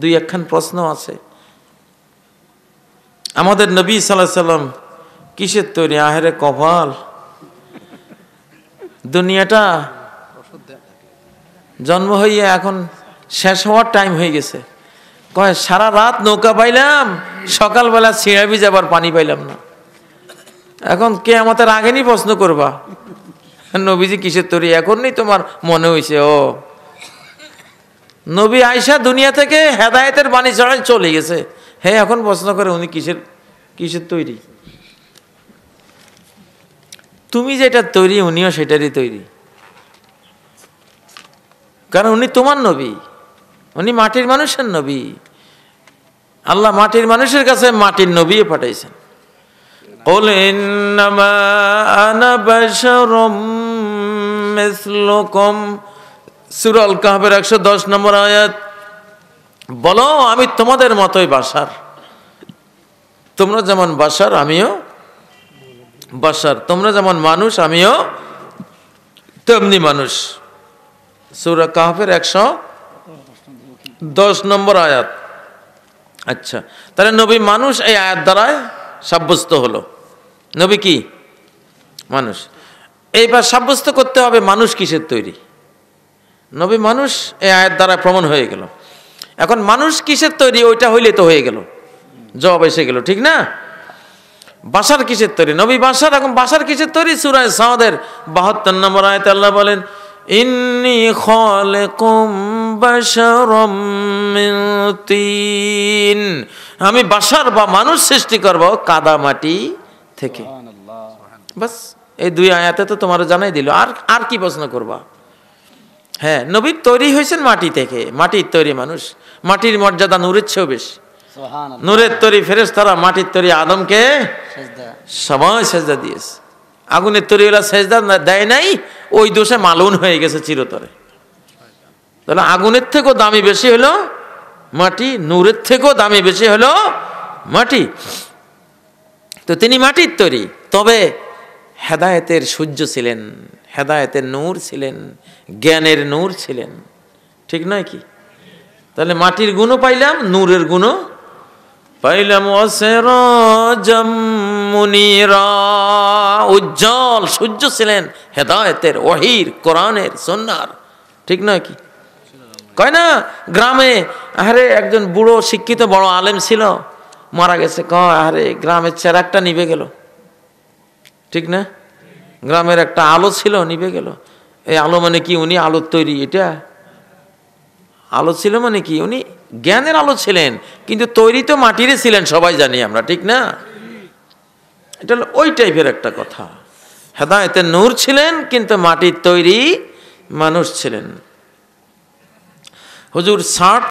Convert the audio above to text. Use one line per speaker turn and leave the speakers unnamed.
দুই একখান প্রশ্ন আছে। আমাদের নবী সাল্লাম কিসের তৈরি? আহেরে কপাল। দুনিয়াটা জন্ম হইয়া এখন শেষ হওয়ার টাইম হয়ে গেছে। কয়, সারা রাত নৌকা পাইলাম, সকালবেলা ছিঁড়াবি যাবার পানি পাইলাম না। এখন কে আমাদের আগেনি প্রশ্ন করবা, নবীজি কিসের তৈরি? এখনই তোমার, মনে হয়েছে ও নবী আয়সা দুনিয়া থেকে হেদায়েতের বাণী চড়াই চলে গেছে হ্যাঁ এখন প্রশ্ন করে উনি কিসের কিসের তৈরি তুমি যেটা তৈরি উনিও সেটারই তৈরি কারণ উনি তোমার নবী উনি মাটির মানুষের নবী আল্লাহ মাটির মানুষের কাছে মাটির নবী পাঠাইছেন قل إنما أنا بشر مثلكم সুরাল কাহাবের একশো দশ নম্বর আয়াত, বলো, আমি তোমাদের মতোই বাসার। তোমরা যেমন বাসার, আমিও বাসার। তোমরা যেমন মানুষ, আমিও তেমনি মানুষ। সুরা কাহাফের একশো দশ নম্বর আয়াত। আচ্ছা তাহলে নবী মানুষ এই আয়াত দ্বারায় সাব্যস্ত হলো। নবী কি? মানুষ। এইবার সাব্যস্ত করতে হবে মানুষ কিসের তৈরি? নবী মানুষ এই আয়ের দ্বারা প্রমাণ হয়ে গেল। এখন মানুষ কিসের তৈরি? ওইটা হইলে তো হয়ে গেল। জবাব এসে গেল ঠিক না? বাসার কিসের তৈরি? নবী বাসার এখন বাসার কিসের তৈরি? সুরায় সাদের বাহাত্তর নম্বর আয়তে আল্লাহ বলেন ইন্নি খালিকুম বাশারাম মিন তিন। আমি বাসার বা মানুষ সৃষ্টি করব কাদা মাটি থেকে। বাস এই দুই আয়াতে তো তোমার জানাই দিল। আর আর কি প্রশ্ন করবা? হ্যাঁ নবীর তৈরি হয়েছেন মাটি থেকে মাটির তৈরি মানুষ মাটির মর্যাদা নূরের চেয়েও বেশি। নূরের তৈরি ফেরেস তারা মাটির তৈরি আদমকে সময় সেজদা দিয়েছে। আগুনের তৈরি ওরা সেজদা দেয় নাই ওই দোষে মালুন হয়ে গেছে চিরতরে। তাহলে আগুনের থেকেও দামি বেশি হলো মাটি নূরের থেকেও দামি বেশি হলো মাটি। তো তিনি মাটির তৈরি তবে হেদায়েতের সূর্য ছিলেন হেদায়েতের নূর ছিলেন, জ্ঞানের নূর ছিলেন। ঠিক নয় কি? তাহলে মাটির গুণও পাইলাম, নূরের গুণও পাইলাম। মুনিরা উজ্জ্বল সূর্য ছিলেন হেদায়েতের ওহির, কোরআনের সন্ন্যার। ঠিক নয় কি? কয় না, গ্রামে আরে একজন বুড়ো শিক্ষিত বড় আলেম ছিল, মারা গেছে। কয় আরে গ্রামের চেরাকটা নিভে গেল। ঠিক না? গ্রামের একটা আলো ছিল, নিভে গেল। এই আলো মানে কি? উনি আলোর তৈরি, এটা? আলো ছিল মানে কি? উনি জ্ঞানের আলো ছিলেন, কিন্তু তৈরি তো মাটিরে ছিলেন, সবাই জানি আমরা, ঠিক না? এটা হলো ওই টাইপের একটা কথা। হেদায়তে নূর ছিলেন, কিন্তু মাটির তৈরি মানুষ ছিলেন। হুজুর ষাট